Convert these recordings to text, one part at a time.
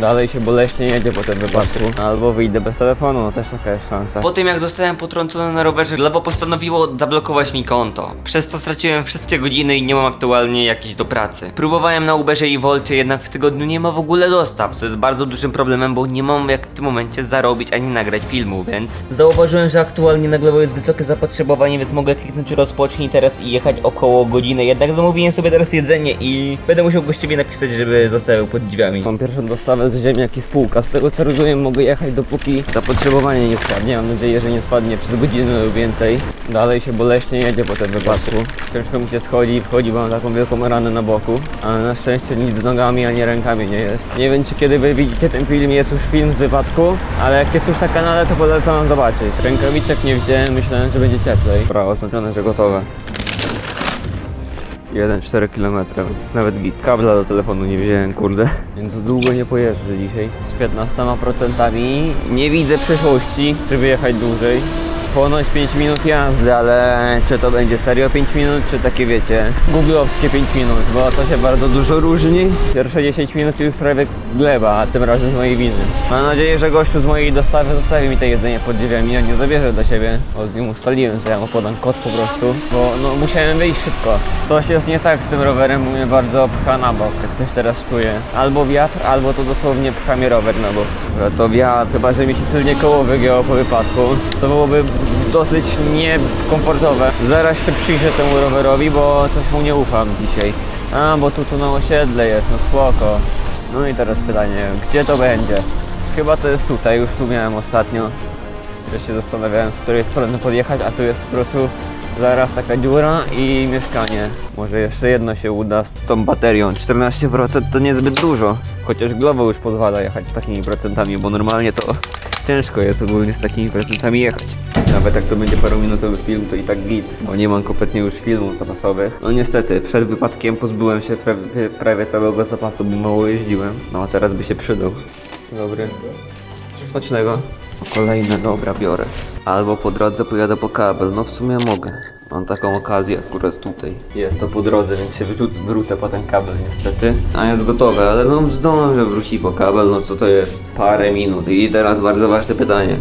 Dalej się boleśnie jedzie po tym wypadku. Albo wyjdę bez telefonu, no też taka jest szansa. Po tym jak zostałem potrącony na rowerze, lewo postanowiło zablokować mi konto. Przez co straciłem wszystkie godziny i nie mam aktualnie jakiejś do pracy. Próbowałem na Uberze i Wolcie, jednak w tygodniu nie ma w ogóle dostaw, co jest bardzo dużym problemem, bo nie mam jak w tym momencie zarobić ani nagrać filmu, więc... Zauważyłem, że aktualnie na Glovo jest wysokie zapotrzebowanie, więc mogę kliknąć rozpocznij teraz i jechać około godziny. Jednak zamówiłem sobie teraz jedzenie i będę musiał gościowi napisać, żeby zostawił pod drzwiami. Mam pierwszą dostawę z ziemniaki spółka. Z tego co rozumiem mogę jechać dopóki zapotrzebowanie nie spadnie. Mam nadzieję, że nie spadnie przez godzinę lub więcej. Dalej się boleśnie jedzie po tym wypadku. Ciężko mi się schodzi i wchodzi, bo mam taką wielką ranę na boku. Ale na szczęście nic z nogami ani rękami nie jest. Nie wiem czy kiedy wy widzicie ten film, jest już film z wypadku, ale jak jest już na kanale to polecam zobaczyć. Rękawiczek nie wziąłem, myślałem, że będzie cieplej. Prawo oznaczone, że gotowe. 1,4 km, więc nawet git. Kabla do telefonu nie wziąłem, kurde. Więc długo nie pojeżdżę dzisiaj. Z 15% nie widzę przyszłości, żeby jechać dłużej. Ponoć 5 minut jazdy, ale czy to będzie serio 5 minut, czy takie wiecie, googlowskie 5 minut, bo to się bardzo dużo różni. Pierwsze 10 minut już prawie gleba, a tym razem z mojej winy. Mam nadzieję, że gościu z mojej dostawy zostawi mi to jedzenie pod drzwiami, a nie zabierze do siebie, bo z nim ustaliłem, że ja mu podam kod po prostu, bo no musiałem wyjść szybko. Coś jest nie tak z tym rowerem, mnie bardzo pcha na bok, jak coś teraz czuję. Albo wiatr, albo to dosłownie pcha rower na bok. To wiatr, chyba że mi się tylnie koło wygięło po wypadku, co byłoby dosyć niekomfortowe. Zaraz się przyjrzę temu rowerowi, bo coś mu nie ufam dzisiaj. A, bo tu to na osiedle jest, no spoko. No i teraz pytanie, gdzie to będzie? Chyba to jest tutaj, już tu miałem ostatnio. Też się zastanawiałem, z której strony podjechać, a tu jest po prostu zaraz taka dziura i mieszkanie. Może jeszcze jedno się uda z tą baterią. 14% to niezbyt dużo. Chociaż Glovo już pozwala jechać z takimi procentami, bo normalnie to ciężko jest ogólnie z takimi procentami jechać. Nawet jak to będzie parominutowy film, to i tak git, bo nie mam kompletnie już filmów zapasowych. No niestety, przed wypadkiem pozbyłem się prawie, prawie całego zapasu, bo mało jeździłem. No a teraz by się przydał. Dobry. Smacznego. Kolejne, dobra, biorę. Albo po drodze pojadę po kabel, no w sumie mogę. Mam taką okazję akurat tutaj. Jest to po drodze, więc się wrzuc, wrócę po ten kabel niestety. A jest gotowe, ale no zdążę wrócić po kabel, no co to jest? Parę minut. I teraz bardzo ważne pytanie.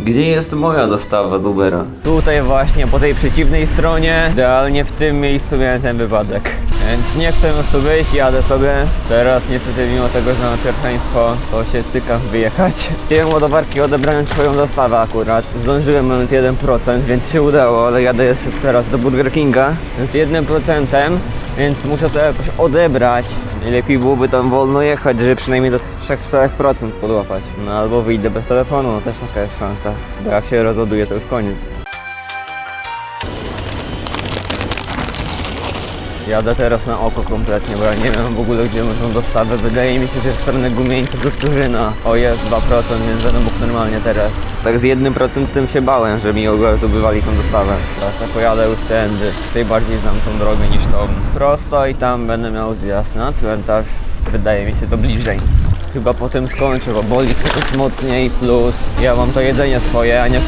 Gdzie jest moja dostawa z Ubera? Tutaj właśnie, po tej przeciwnej stronie, idealnie w tym miejscu miałem ten wypadek. Więc nie chcę już tu wyjść, jadę sobie. Teraz niestety mimo tego, że mam pierwszeństwo, to się cykam wyjechać. Chciałem ładowarki, odebrałem swoją dostawę akurat. Zdążyłem mając 1%, więc się udało, ale jadę jeszcze teraz do Burger Kinga. Więc 1%, więc muszę to jakoś odebrać. Najlepiej byłoby tam wolno jechać, żeby przynajmniej do tych 3-4% podłapać. No albo wyjdę bez telefonu, no też taka jest szansa. Bo jak się rozładuje, to już koniec. Jadę teraz na oko kompletnie, bo ja nie wiem w ogóle gdzie są dostawę. Wydaje mi się, że w stronę Gumieńców lub Turzyna. O jest 2%, więc będę mógł normalnie teraz. Tak z 1% się bałem, że mi od razu bywali tą dostawę. Teraz ja pojadę już tędy. Tutaj bardziej znam tą drogę niż tą. Prosto i tam będę miał zjazd na cmentarz. Wydaje mi się to bliżej. Chyba potem skończę, bo boli coraz mocniej, plus ja mam to jedzenie swoje, a nie,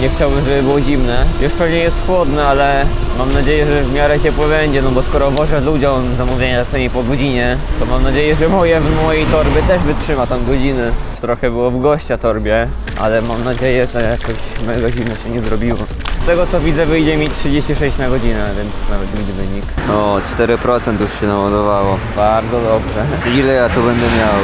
nie chciałbym, żeby było zimne. Już pewnie jest chłodne, ale mam nadzieję, że w miarę ciepłe będzie, no bo skoro wożę ludziom zamówienia sobie po godzinie, to mam nadzieję, że moje w mojej torby też wytrzyma tam godziny. Trochę było w gościa torbie, ale mam nadzieję, że jakoś mega zimno się nie zrobiło. Tego co widzę wyjdzie mi 36 na godzinę, więc nawet widzę wynik. O, 4% już się naładowało. Bardzo dobrze. Ile ja tu będę miał?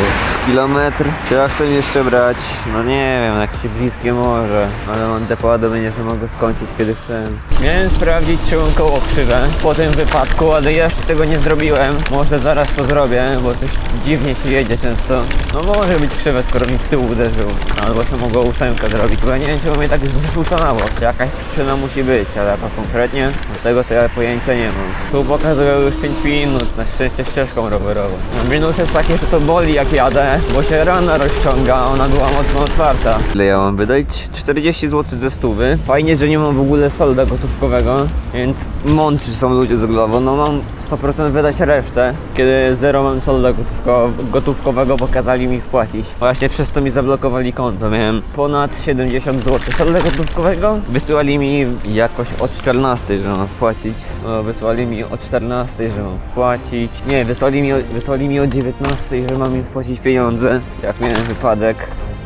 Kilometr? Czy ja chcę jeszcze brać? No nie wiem, jakieś bliskie morze. Ale mam te poładowanie, że mogę skończyć kiedy chcę. Miałem sprawdzić, czy mam koło krzywe po tym wypadku, ale jeszcze tego nie zrobiłem. Może zaraz to zrobię, bo coś dziwnie się jedzie często. No może być krzywe, skoro mi w tył uderzył. Albo się mogło ósemkę zrobić, bo ja nie wiem, czy mnie tak zrzuca na bok. Jakaś przyczyna musi być, ale jaka konkretnie? Do tego to ja pojęcia nie mam. Tu pokazują już 5 minut, na szczęście ścieżką rowerową. No, minus jest taki, że to boli jak jadę, bo się rana rozciąga, a ona była mocno otwarta. Ile ja mam wydać? 40 zł ze stówy. Fajnie, że nie mam w ogóle solda gotówkowego, więc mądrzy są ludzie z Glovo. No mam 100% wydać resztę, kiedy zero mam solda gotówko gotówkowego, bo kazali mi wpłacić. Właśnie przez to mi zablokowali konto. Miałem ponad 70 zł solda gotówkowego, wysyłali mi jakoś o 14, że mam wpłacić. No, wysłali mi o 14, że mam wpłacić. Nie, wysłali mi, wysłali mi o 19, że mam im wpłacić pieniądze, jak miałem wypadek.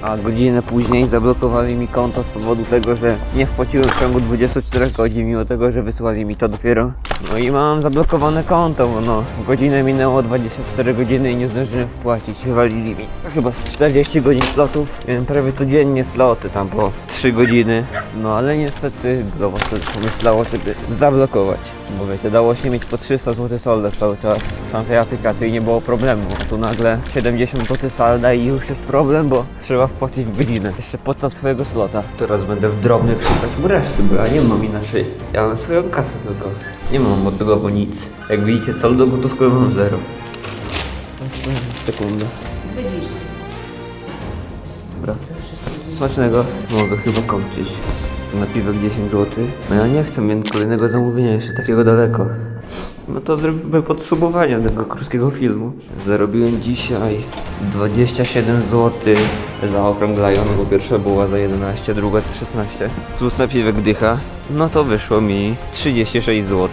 A godzinę później zablokowali mi konto z powodu tego, że nie wpłaciłem w ciągu 24 godzin, mimo tego, że wysłali mi to dopiero. No i mam zablokowane konto, bo no, godzinę minęło 24 godziny i nie zdążyłem wpłacić. Wywalili mi chyba z 40 godzin slotów. Miałem prawie codziennie sloty tam po 3 godziny. No ale niestety Glovo pomyślało, żeby zablokować. Bo wiecie, dało się mieć po 300 zł solda cały czas w tamtej aplikacji nie było problemu. Tu nagle 70 zł salda i już jest problem, bo trzeba wpłacić w godzinę. Jeszcze podczas swojego slota. Teraz będę w drobny szukać mu reszty, bo ja nie mam inaczej. Ja mam swoją kasę tylko. Nie mam od tego bo nic. Jak widzicie, saldo gotówkowe mam zero. Sekundę. Dobra. Smacznego. Mogę chyba kończyć. Napiwek 10 zł. No ja nie chcę mieć kolejnego zamówienia jeszcze takiego daleko. No to zrobimy podsumowanie tego krótkiego filmu. Zarobiłem dzisiaj 27 zł za okrąglając, bo pierwsza była za 11, druga za 16. Plus napiwek dycha. No to wyszło mi 36 zł,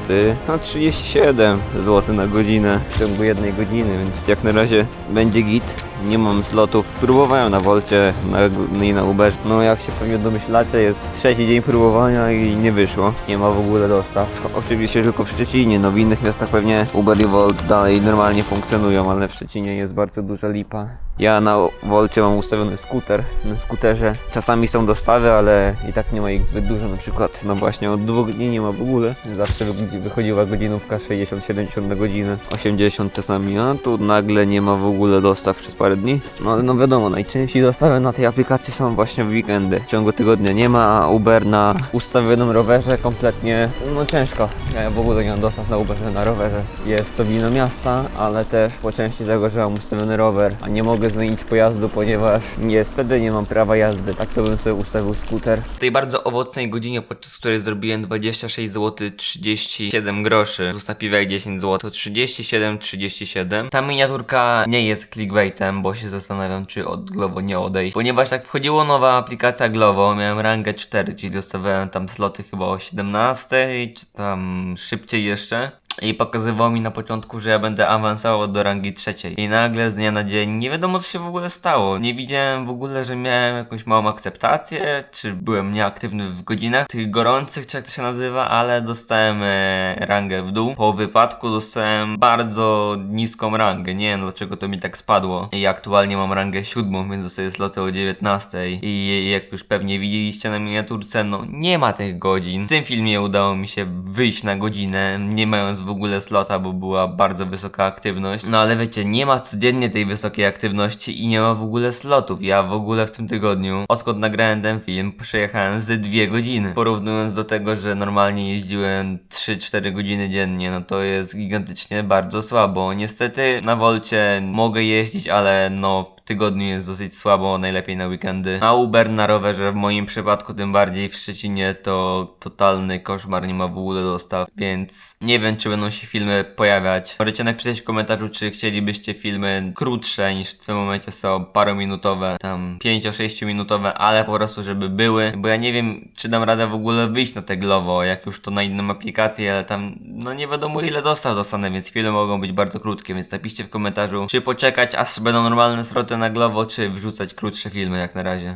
no 37 zł na godzinę w ciągu jednej godziny, więc jak na razie będzie git. Nie mam slotów. Próbowałem na Wolcie na, no i na Uberze. No jak się pewnie domyślacie, jest trzeci dzień próbowania i nie wyszło. Nie ma w ogóle dostaw. Oczywiście tylko w Szczecinie, no w innych miastach pewnie Uber i Volt dalej normalnie funkcjonują, ale w Szczecinie jest bardzo duża lipa. Ja na Wolcie mam ustawiony skuter. Na skuterze czasami są dostawy, ale i tak nie ma ich zbyt dużo. Na przykład, no właśnie od dwóch dni nie ma w ogóle. Zawsze wy- wychodziła godzinówka 60-70 na godzinę, 80 czasami, a tu nagle nie ma w ogóle dostaw przez parę dni. No ale no wiadomo, najczęściej dostawy na tej aplikacji są właśnie w weekendy. W ciągu tygodnia nie ma, a Uber na ustawionym rowerze kompletnie, no ciężko. Ja w ogóle nie mam dostaw na Uberze na rowerze. Jest to wino miasta, ale też po części tego, że mam ustawiony rower, a nie mogę zmienić pojazdu, ponieważ niestety nie mam prawa jazdy. Tak to bym sobie ustawił skuter. W tej bardzo owocnej godzinie, podczas której zrobiłem 26 zł 37 groszy, plus napiwek 10 zł, to 37,37. Ta miniaturka nie jest clickbaitem, bo się zastanawiam, czy od Glovo nie odejść. Ponieważ jak wchodziło nowa aplikacja Glovo, miałem rangę 4, czyli dostawałem tam sloty chyba o 17, czy tam szybciej jeszcze. I pokazywał mi na początku, że ja będę awansował do rangi trzeciej. I nagle z dnia na dzień nie wiadomo co się w ogóle stało. Nie widziałem w ogóle, że miałem jakąś małą akceptację, czy byłem nieaktywny w godzinach tych gorących, czy jak to się nazywa, ale dostałem e, rangę w dół. Po wypadku dostałem bardzo niską rangę. Nie wiem dlaczego to mi tak spadło. I aktualnie mam rangę siódmą, więc dostaję sloty o 19. I jak już pewnie widzieliście na miniaturce, no nie ma tych godzin. W tym filmie udało mi się wyjść na godzinę, nie mając w ogóle slota, bo była bardzo wysoka aktywność. No ale wiecie, nie ma codziennie tej wysokiej aktywności i nie ma w ogóle slotów. Ja w ogóle w tym tygodniu, odkąd nagrałem ten film, przejechałem ze dwie godziny. Porównując do tego, że normalnie jeździłem 3-4 godziny dziennie, no to jest gigantycznie bardzo słabo. Niestety na Wolcie mogę jeździć, ale no w tygodniu jest dosyć słabo, najlepiej na weekendy. A Uber na rowerze w moim przypadku, tym bardziej w Szczecinie, to totalny koszmar, nie ma w ogóle dostaw, więc nie wiem, czy będą się filmy pojawiać. Możecie napisać w komentarzu, czy chcielibyście filmy krótsze niż w tym momencie są parominutowe, tam 5-6 minutowe, ale po prostu, żeby były, bo ja nie wiem, czy dam radę w ogóle wyjść na te Glovo, jak już to na inną aplikację, ale tam, no nie wiadomo ile dostaw dostanę, więc filmy mogą być bardzo krótkie, więc napiszcie w komentarzu, czy poczekać, aż będą normalne sloty na Glovo, czy wrzucać krótsze filmy jak na razie.